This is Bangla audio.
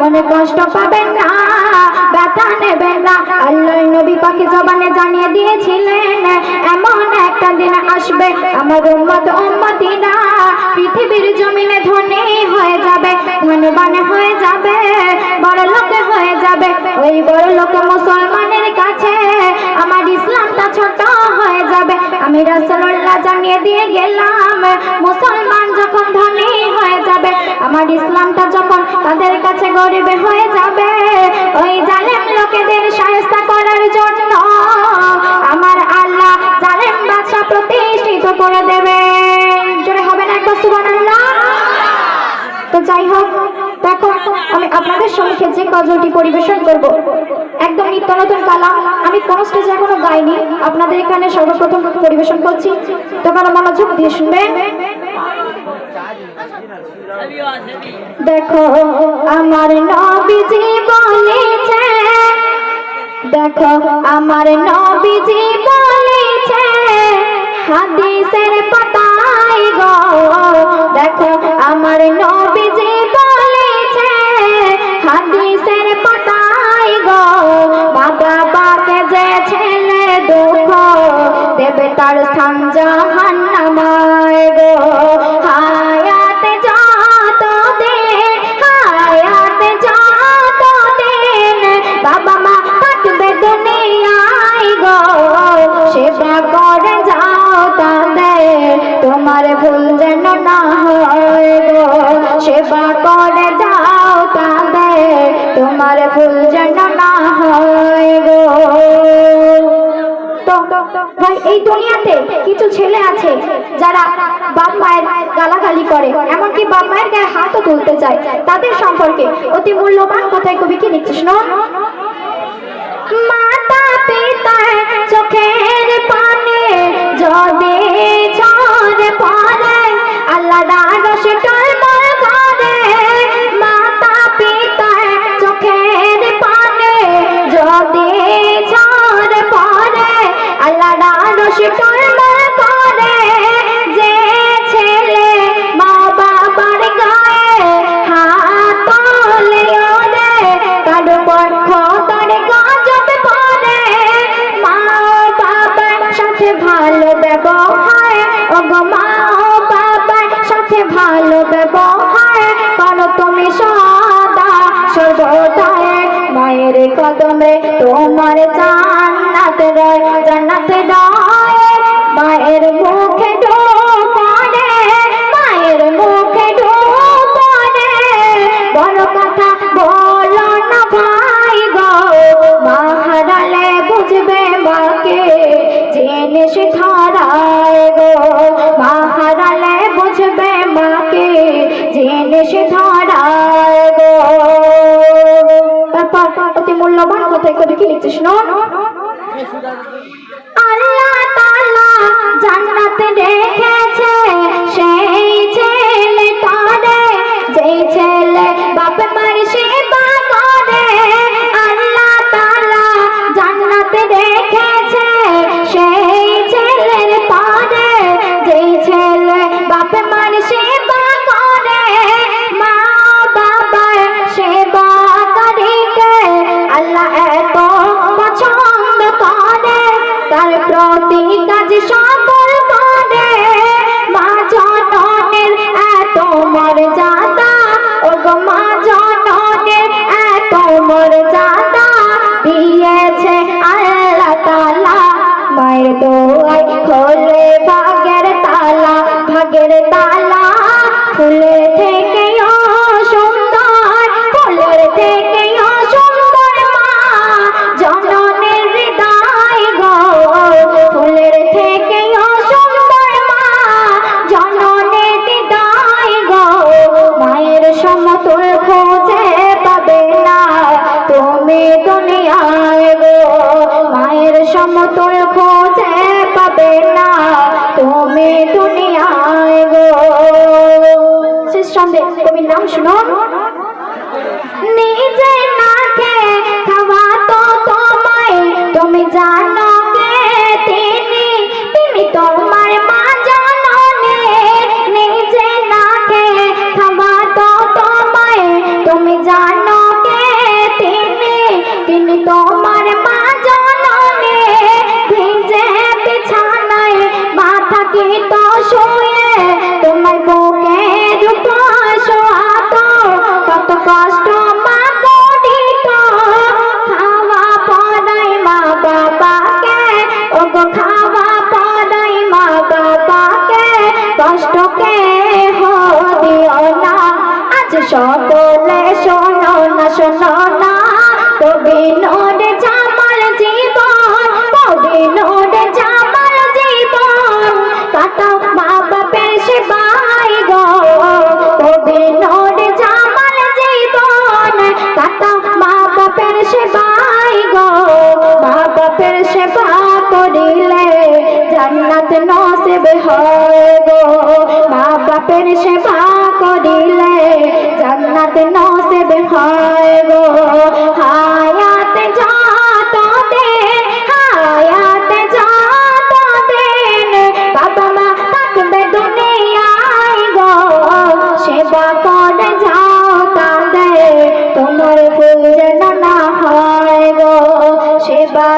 মনে কষ্ট পাবেন না, ব্যথা নেবেন না। আল্লাহ নবী পাকে জবানে জানিয়ে দিয়েছিলেন, এমন একটা দিন আসবে, আমার উম্মত উম্মতিরা পৃথিবীর জমিনে ধনী হয়ে যাবে, ধনবান হয়ে যাবে, বড় লোকে হয়ে যাবে। ওই বড় লোক মুসলমানের কাছে, আমার ইসলামটা ছোট আমি রাসূলুল্লাহ জানিয়ে দিয়ে গেলাম, মুসলমান যখন ধনী হয়ে যাবে, আমার ইসলামটা যখন তাদের কাছে গরিবে হয়ে যাবে, ওই জালেম লোকেদের সাহায্য যে গজলটি পরিবেশন করব। একদম নিত্য নতুন কালাম আমি কোনো স্টেজে এখনও গাইনি। আপনাদের এখানে সর্বপ্রথম পরিবেশন করছি। তোমরা মনোযোগ দিয়ে শুনবে দেখো, আমার নবীজি বলেছে, দেখো, আমার নবীজি বলেছে, হাদিসের পাতায় গো দেবে তার স্থান জাহান্নামায় গো। হায়াতে যত দিন হায়াতে যত দিন বাবা মা কাটবে দুনিয়ায় গো। সেবা করে যাও তাদের, তোমার ভুল যেন না হয় গো। সেবা করে যাও তাদের, তোমার ভুল যেন না হয় গো। ভাই, এই দুনিয়াতে কিছু ছেলে আছে যারা বাপ মায়ের গালাগালি করে, এমনকি বাপ মায়ের গায়ে হাতও তুলতে চায়। তাদের সম্পর্কে অতি মূল্যবান কথায় কবি কি লিখছিস মাতা পিতার চোখের ভালো ব্যবহার তুমি সদা সর্বদায় মায়ের কদমে তোমার জান্নাত রয় জান্নাত রয় মায়ের মুখে সে ধরায় গো। তারপর অতি মূল্যবান কথায় কবি কি লিখছিস না আল্লাহ তাআলা জান্নাতে প্রতি কাজ সফল করে। মা জননের এত মর্যাদা ও গো মা জননের এত মর্যাদা দিয়েছে আল্লাহ তালা। মায়ের দোয়াই খোলে ভাগের তালা ভাগের তালা ফুলের কবির নাম শুনো। নিজে না খেয়ে খাওয়া তো তোমায়। তুমি জানো সকলে শোনো না শোনো না কবি নোট জামাল জীবন কবি নোট জামাল জীবন কাটাও মা বাপের সেবাই গো কবি নোট জামাল জীবন কাটাও মা বাপের সেবাই গো মা বাপের সেবা করিলে জান্নাত নসিব হয় গো মা বাপের সেবা করিলে জান্নাত নসিব হয় গো। হায়াত যত দিন, হায়াত যত দিন। বাবা মা থাকবে দুনিয়ায় গো। সেবা করে যাও তাদের তোমার ফুল যেন না হয় গো। সেবা